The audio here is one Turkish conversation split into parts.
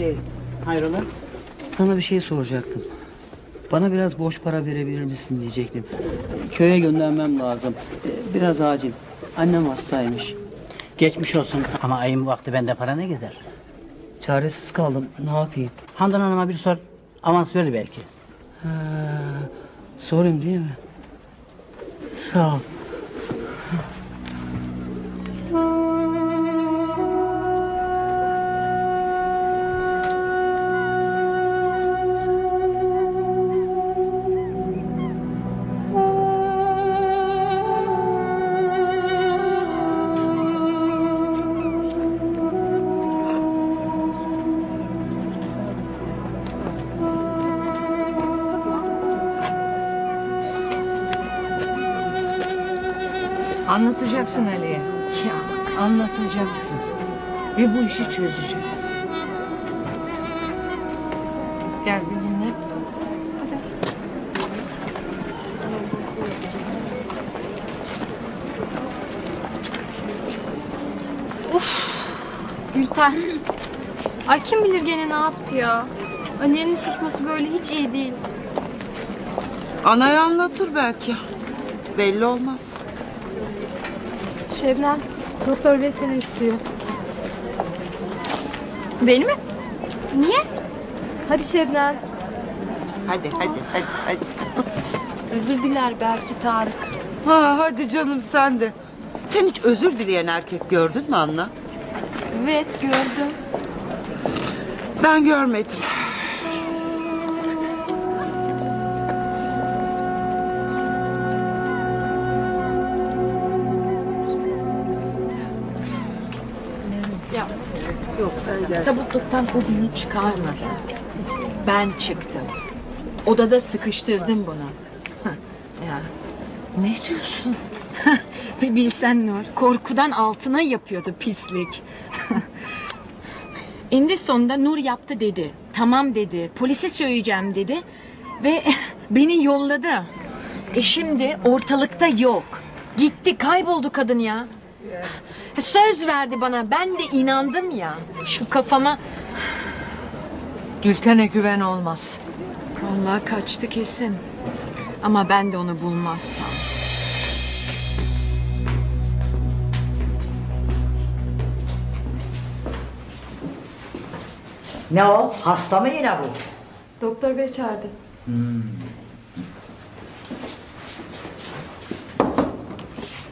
Şey, Hayrola? sana bir şey soracaktım. Bana biraz borç para verebilir misin diyecektim. Köye göndermem lazım. Ee, Biraz acil. Annem hastaymış. Geçmiş olsun ama ayın vakti bende para ne gezer? Çaresiz kaldım. Ne yapayım? Handan Hanım'a bir sor. Avans verir belki. Ha, sorayım değil mi? Sağ ol. Anlatacaksın Ali'ye. Ya anlatacaksın. Ve bu işi çözeceğiz. Gel benimle. Hadi. Gülten. Ay kim bilir gene ne yaptı ya. Annenin susması böyle hiç iyi değil. Anaya anlatır belki. Belli olmaz. Şebnem, doktor bey seni istiyor. Beni mi? Niye? Hadi Şebnem. Hadi hadi hadi hadi. Özür diler belki Tarık. Ha hadi canım sen de. Sen hiç özür dileyen erkek gördün mü Anna? Evet gördüm. Ben görmedim. Yok Tabutluktan o beni çıkarmadı. Ben çıktım. Odada sıkıştırdım bunu. Hah, ya. Ne diyorsun? Bir bilsen Nur. Korkudan altına yapıyordu pislik. Indi sonunda Nur yaptı dedi. Tamam dedi. Polise söyleyeceğim dedi. Ve beni yolladı. E şimdi ortalıkta yok. Gitti kayboldu kadın ya. Söz verdi bana. Ben de inandım ya. Şu kafama... Gülten'e güven olmaz. Vallahi kaçtı kesin. Ama ben de onu bulmazsam. Ne o? Hasta mı yine bu? Doktor bey çağırdı.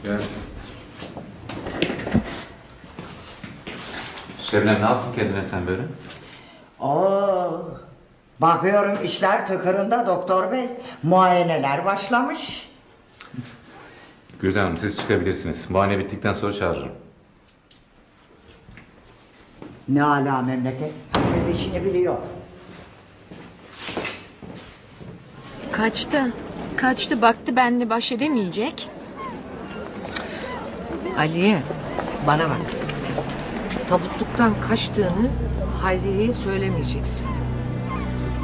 Gel. Şebnem ne yaptın kendine sen böyle? Oo. Bakıyorum işler tıkırında doktor bey. Muayeneler başlamış. Gülden Hanım siz çıkabilirsiniz. Muayene bittikten sonra çağırırım. Ne ala memleket. Herkes işini biliyor. Kaçtı. Kaçtı baktı benle baş edemeyecek. Aliye bana bak. Tabutluktan kaçtığını Hayriye'ye söylemeyeceksin.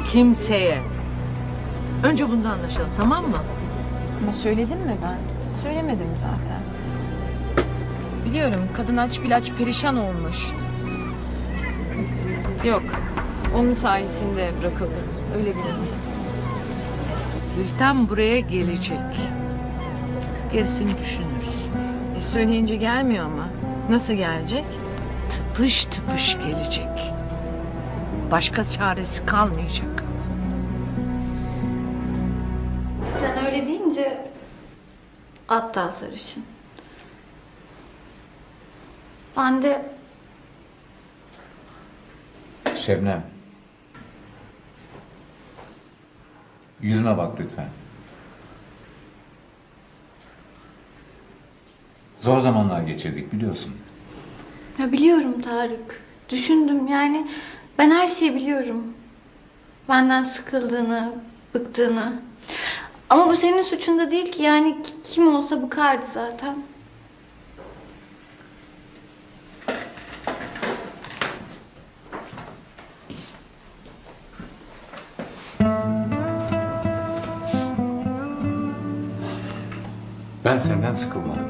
Kimseye. Önce bunda anlaşalım tamam mı? Ama söyledim mi ben? Söylemedim zaten. Biliyorum kadın aç bilaç perişan olmuş. Yok. Onun sayesinde bırakıldım. Öyle bir insan. Gülten buraya gelecek. Gerisini düşünürüz. E söyleyince gelmiyor ama. Nasıl gelecek? Tıpış tıpış gelecek. Başka çaresi kalmayacak. Sen öyle deyince aptal sarışın. Ben de Şebnem. Yüzüme bak lütfen. Zor zamanlar geçirdik biliyorsun. Ya biliyorum Tarık. Düşündüm yani ben her şeyi biliyorum. Benden sıkıldığını, bıktığını. Ama bu senin suçun da değil ki yani kim olsa bıkardı zaten. Ben senden sıkılmadım.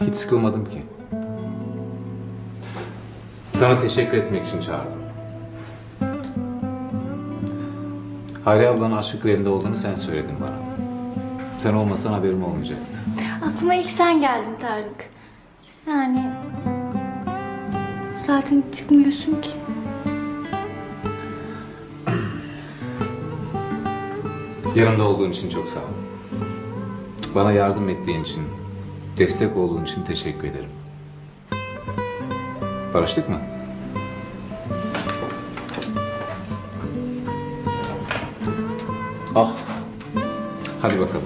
Hiç sıkılmadım ki. Sana teşekkür etmek için çağırdım. Hayri ablanın aşk grevinde olduğunu sen söyledin bana. Sen olmasan haberim olmayacaktı. Aklıma ilk sen geldin Tarık. Yani... Zaten çıkmıyorsun ki. Yanımda olduğun için çok sağ ol. Bana yardım ettiğin için, destek olduğun için teşekkür ederim. Barıştık mı? Ah. Hadi bakalım.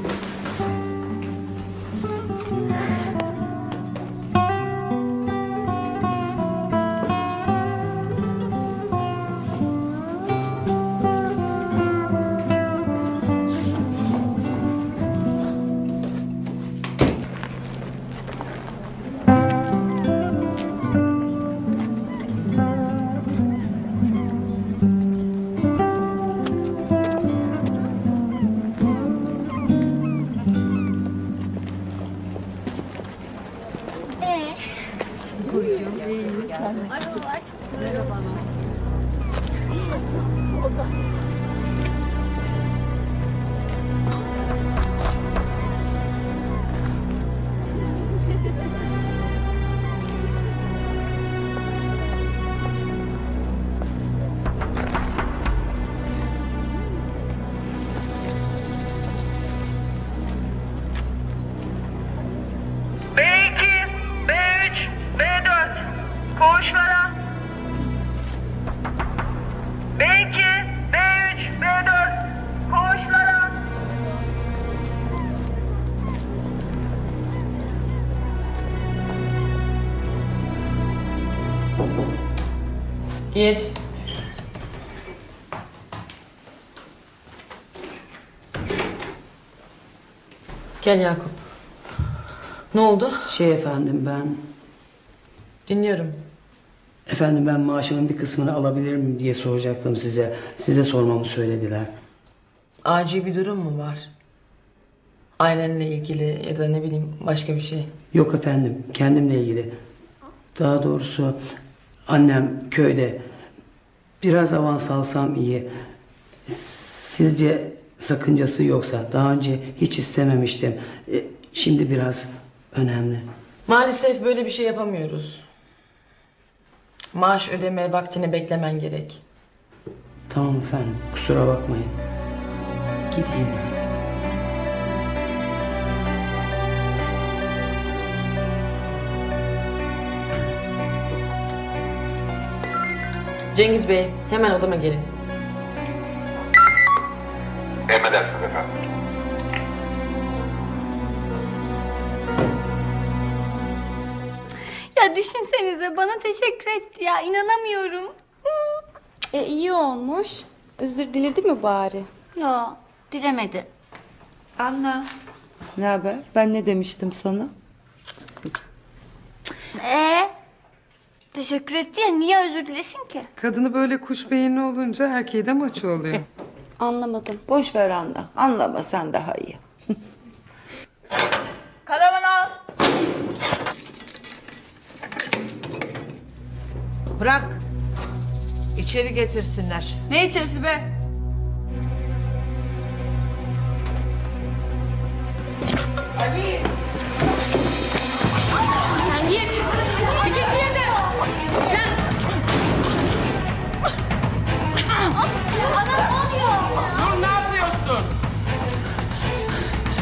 Gir. Gel Yakup. Ne oldu? Şey efendim ben... Dinliyorum. Efendim ben maaşımın bir kısmını alabilir miyim diye soracaktım size. Size sormamı söylediler. Acil bir durum mu var? Ailenle ilgili ya da ne bileyim başka bir şey. Yok efendim kendimle ilgili. Daha doğrusu annem köyde. Biraz avans alsam iyi. Sizce sakıncası yoksa daha önce hiç istememiştim. E, Şimdi biraz önemli. Maalesef böyle bir şey yapamıyoruz. Maaş ödeme vaktini beklemen gerek. Tamam efendim kusura bakmayın. Gideyim ben. Cengiz Bey hemen odama gelin. Emredersiniz efendim. Ya düşünsenize bana teşekkür etti ya inanamıyorum. E iyi olmuş. Özür diledi mi bari? Ya dilemedi. Anna. Ne haber? Ben ne demiştim sana? Ee, teşekkür etti ya niye özür dilesin ki? Kadını böyle kuş beyinli olunca erkeği de maço oluyor. Anlamadım. Boş ver Anna. Anlama sen daha iyi. Karavan al. Bırak. İçeri getirsinler. Ne içerisi be? Sen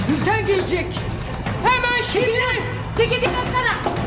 Gülten gelecek. Hemen şimdi. Çekil sana.